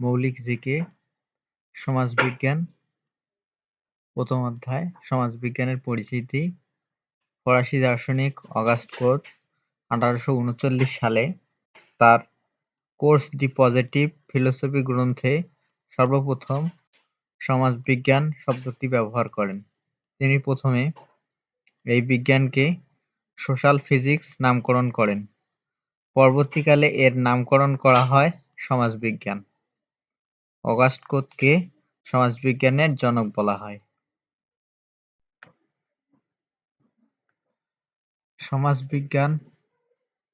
মৌলিক জিকে, সমাজবিজ্ঞান, প্রথম অধ্যায়, সমাজবিজ্ঞানের পরিচিতি, ফরাসি দার্শনিক অগাস্ট কোট, আঠারোশো উনচল্লিশ সালে। তার কোর্স ডি পজিটিভ ফিলোসফি গ্রন্থে সর্বপ্রথম সমাজবিজ্ঞান শব্দটি ব্যবহার করেন। তিনি প্রথমে এই বিজ্ঞানকে সোশ্যাল ফিজিক্স নামকরণ করেন। পরবর্তীকালে এর নামকরণ করা হয় সমাজবিজ্ঞান। অগাস্ট কোতকে সমাজবিজ্ঞানের জনক বলা হয়। সমাজবিজ্ঞান,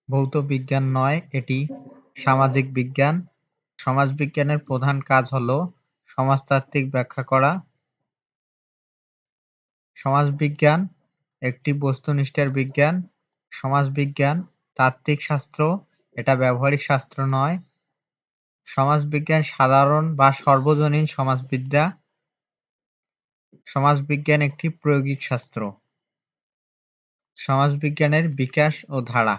ভৌত বিজ্ঞান নয়, এটি সামাজিক বিজ্ঞান। সমাজবিজ্ঞানের প্রধান কাজ হল সমাজতাত্ত্বিক ব্যাখ্যা করা। সমাজবিজ্ঞান একটি বস্তুনিষ্ঠের বিজ্ঞান। সমাজবিজ্ঞান তাত্ত্বিক শাস্ত্র, এটা ব্যবহারিক শাস্ত্র নয়। সমাজবিজ্ঞান সাধারণ বা সর্বজনীন সমাজবিদ্যা, সমাজবিজ্ঞান একটি প্রায়োগিক শাস্ত্র সমাজবিজ্ঞানের বিকাশ ও ধারা।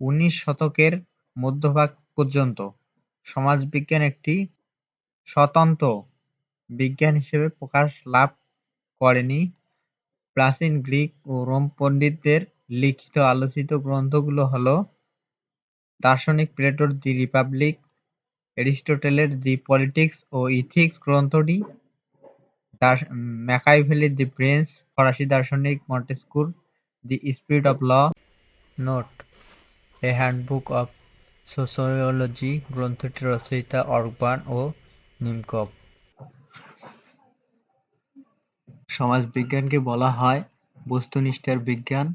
উনিশ শতকের মধ্যভাগ পর্যন্ত সমাজবিজ্ঞান একটি স্বতন্ত্র বিজ্ঞান হিসেবে প্রকাশ লাভ করেনি। প্রাচীন গ্রিক ও রোম পণ্ডিতদের লিখিত আলোচিত গ্রন্থগুলো হল দার্শনিক প্লেটোর দি রিপাবলিক এরিস্টটলের দি পলিটিক্স ও ইথিক্স গ্রন্থটি ম্যাকাইভেলির দি প্রিন্স ফরাসি দার্শনিক মন্টেস্কুর, the spirit of law note. A handbook of sociology গ্রন্থটির রচয়িতা অরবান ও নিমকভ সমাজবিজ্ঞানকে বলা হয় বস্তুনিষ্ঠের বিজ্ঞান।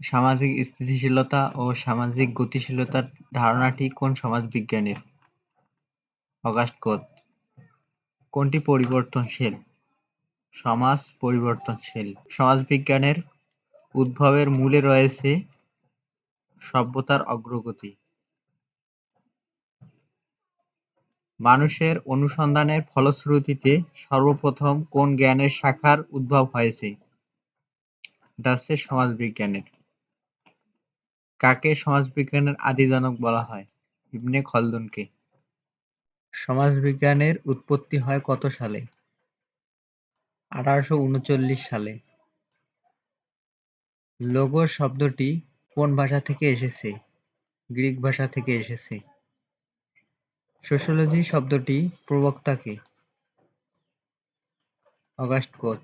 সামাজিক স্থিতিশীলতা ও সামাজিক গতিশীলতার ধারণাটি কোন সমাজবিজ্ঞানের? অগাস্ট কোত কোনটি পরিবর্তনশীল? সমাজ পরিবর্তনশীল। সমাজবিজ্ঞানের উদ্ভবের মূলে রয়েছে সভ্যতার অগ্রগতি। মানুষের অনুসন্ধানের ফলশ্রুতিতে সর্বপ্রথম কোন জ্ঞানের শাখার উদ্ভব হয়েছে? এটা হচ্ছে সমাজবিজ্ঞানের। কাকে সমাজবিজ্ঞানের আদি জনক বলা হয়? ইবনে খলদুনকে। সমাজবিজ্ঞানের উৎপত্তি হয় কত সালে? আঠারোশো উনচল্লিশ সালে। লোগো শব্দটি কোন ভাষা থেকে এসেছে? গ্রিক ভাষা থেকে এসেছে। সোশ্যোলজি শব্দটি প্রবক্তা কে অগাস্ট কোত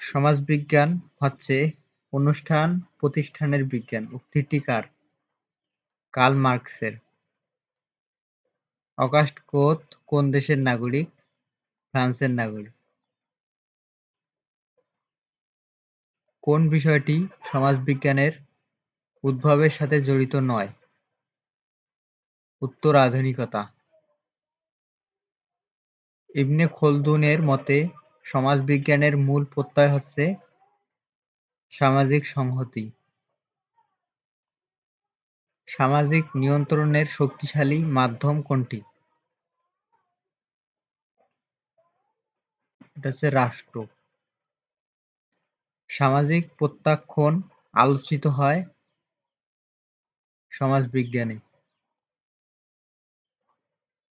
সমাজবিজ্ঞান হচ্ছে অনুষ্ঠান প্রতিষ্ঠানের বিজ্ঞান উক্তিটি কার কার্ল মার্কসের। অগাস্ট কোত কোন দেশের নাগরিক? ফ্রান্সের নাগরিক। কোন বিষয়টি সমাজবিজ্ঞানের উদ্ভবের সাথে জড়িত নয়? উত্তর আধুনিকতা। ইবনে খলদুনের মতে, সমাজবিজ্ঞানের মূল প্রত্যয় হচ্ছে সামাজিক সংহতি। সামাজিক নিয়ন্ত্রণের শক্তিশালী মাধ্যম কোনটি? এটা হচ্ছে রাষ্ট্র। সামাজিক প্রত্যাখ্যান আলোচিত হয় সমাজবিজ্ঞানে।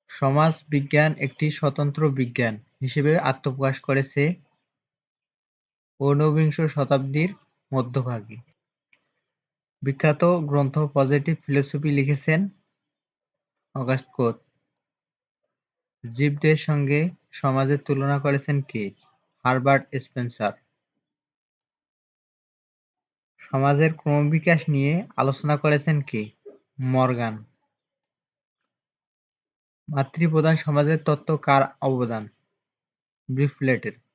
সমাজ বিজ্ঞান একটি স্বতন্ত্র বিজ্ঞান হিসেবে আত্মপ্রকাশ করেছে ঊনবিংশ শতাব্দীর মধ্যভাগে। বিখ্যাত গ্রন্থ পজিটিভ ফিলোসফি লিখেছেন অগাস্ট কোত। জীবদের সঙ্গে সমাজের তুলনা করেছেন কে? Herbert Spencer. সমাজের ক্রমবিকাশ নিয়ে আলোচনা করেছেন কে? মর্গান। মাতৃপ্রধান সমাজের তত্ত্ব কার অবদান? ব্রিফলেটের